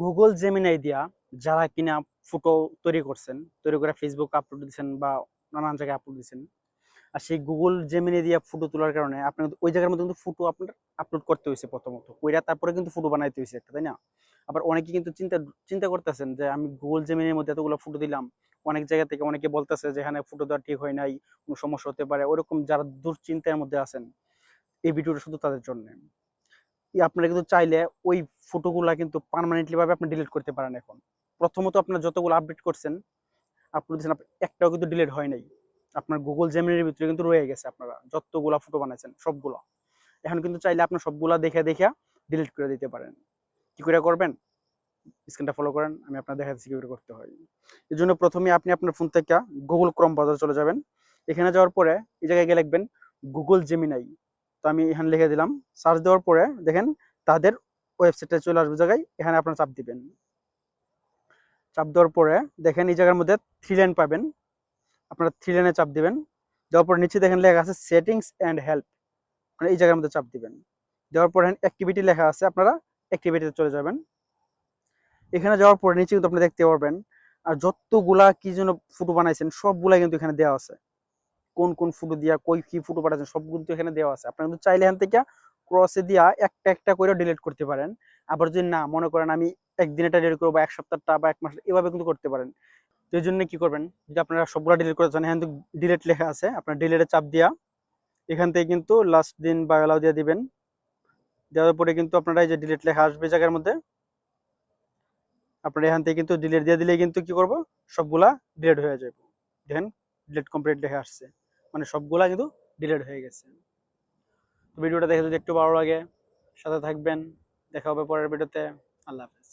Google Gemini দিয়া যারা কিনা ফটো তৈরি করছেন, তৈরি করে ফেসবুক আপলোড দিচ্ছেন বা নানান জায়গায় আপলোড দিচ্ছেন আর সেই গুগল জেমিনে দিয়ে ফটো তোলার কারণে আপনার ওই জায়গার মধ্যে কিন্তু ফটো আপনার আপলোড করতে হয়েছে প্রথমত। কইরা তারপরে কিন্তু ফটো বানাইতে হয়েছে একটা, তাই না? আবার অনেকে কিন্তু চিন্তা চিন্তা করতেছেন যে আমি গুগল জেমিনির মধ্যে এতগুলো ফটো দিলাম, অনেক জায়গা থেকে অনেকে বলতেছে যে এখানে ফটো দেওয়া ঠিক হয় নাই, কোনো সমস্যা হতে পারে, ওরকম যারা দুশ্চিন্তার মধ্যে আছেন, এই ভিডিওটা শুধু তাদের জন্য। আপনারা কিন্তু চাইলে ওই ফটোগুলা কিন্তু পার্মানেন্টলি ভাবে আপনি ডিলিট করতে পারেন এখন। প্রথমত আপনার যতগুলো আপডেট করছেন আপলোড দিয়েছেন আপনি একটাও কিন্তু ডিলিট হয় নাই। আপনার গুগল জেমিনির ভিতরে কিন্তু রয়ে গেছে আপনারা, যতগুলা ফটো বানাইছেন, সবগুলো। এখন কিন্তু চাইলে আপনি সবগুলা দেখে দেখে ডিলিট করে দিতে পারেন। কি করে করবেন? স্ক্রিনটা ফলো করেন, আমি আপনার দেখাচ্ছি কি করে করতে হয়। এই জন্য প্রথমে আপনি আপনার ফোন থেকে গুগল ক্রম বাজার চলে যাবেন। এখানে যাওয়ার পরে এই জায়গায় গিয়ে লিখবেন গুগল জেমিনাই তো আমি এখানে লিখে দিলাম। সার্চ দেওয়ার পরে দেখেন তাদের ওয়েবসাইটে চলে আসবে জায়গায়, এখানে আপনারা চাপ দিবেন। চাপ দেওয়ার পরে দেখেন এই জায়গার মধ্যে থ্রি লাইন পাবেন। আপনারা থ্রি লাইনে চাপ দিবেন। দেওয়ার পরে নিচে দেখেন লেখা আছে সেটিংস অ্যান্ড হেল্প আপনারা এই জায়গার মধ্যে চাপ দিবেন। দেওয়ার পরে অ্যাক্টিভিটি লেখা আছে, আপনারা অ্যাক্টিভিটিতে চলে যাবেন। এখানে যাওয়ার পরে নিচে কিন্তু আপনি দেখতে পারবেন, আর যতগুলা কি যেন ফটো বানাইছেন সবগুলা কিন্তু এখানে দেওয়া আছে। কোন কোন ফুটো দিয়া, কই কি ফটো পাঠাচ্ছেন, সবগুলো তো এখানে দেওয়া আছে। আপনারা কিন্তু চাইলে এখান থেকে ক্রসে দিয়া একটা একটা করে ডিলিট করতে পারেন। আবার যদি না, মনে করেন আমি একদিন এটা ডিলিট করব বা এক সপ্তাহটা বা এক মাস, এভাবে কিন্তু করতে পারেন। তো এই জন্য কি করবেন, যদি আপনারা সবগুলো ডিলিট করতে চান, এখান থেকে ডিলিট লেখা আছে। আপনার ডিলিটে চাপ দিয়া এখান থেকে কিন্তু লাস্ট দিন বা এলাও দিয়ে দিবেন। দেওয়ার পরে কিন্তু আপনারা এই যে ডিলিট লেখা আসবে জায়গার মধ্যে, আপনারা এখান থেকে কিন্তু ডিলিট দিয়ে দিলে কিন্তু কি করব, সবগুলা ডিলিট হয়ে যাবে। দেখেন ডিলিট কমপ্লিট লেখা আসছে। মানে সবগুলা কিন্তু ডিলেট হয়ে গেছে। ভিডিওটা দেখে যদি একটু ভালো লাগে, সাথে থাকবেন, দেখা হবে পরের ভিডিওতে। আল্লাহ হাফেজ।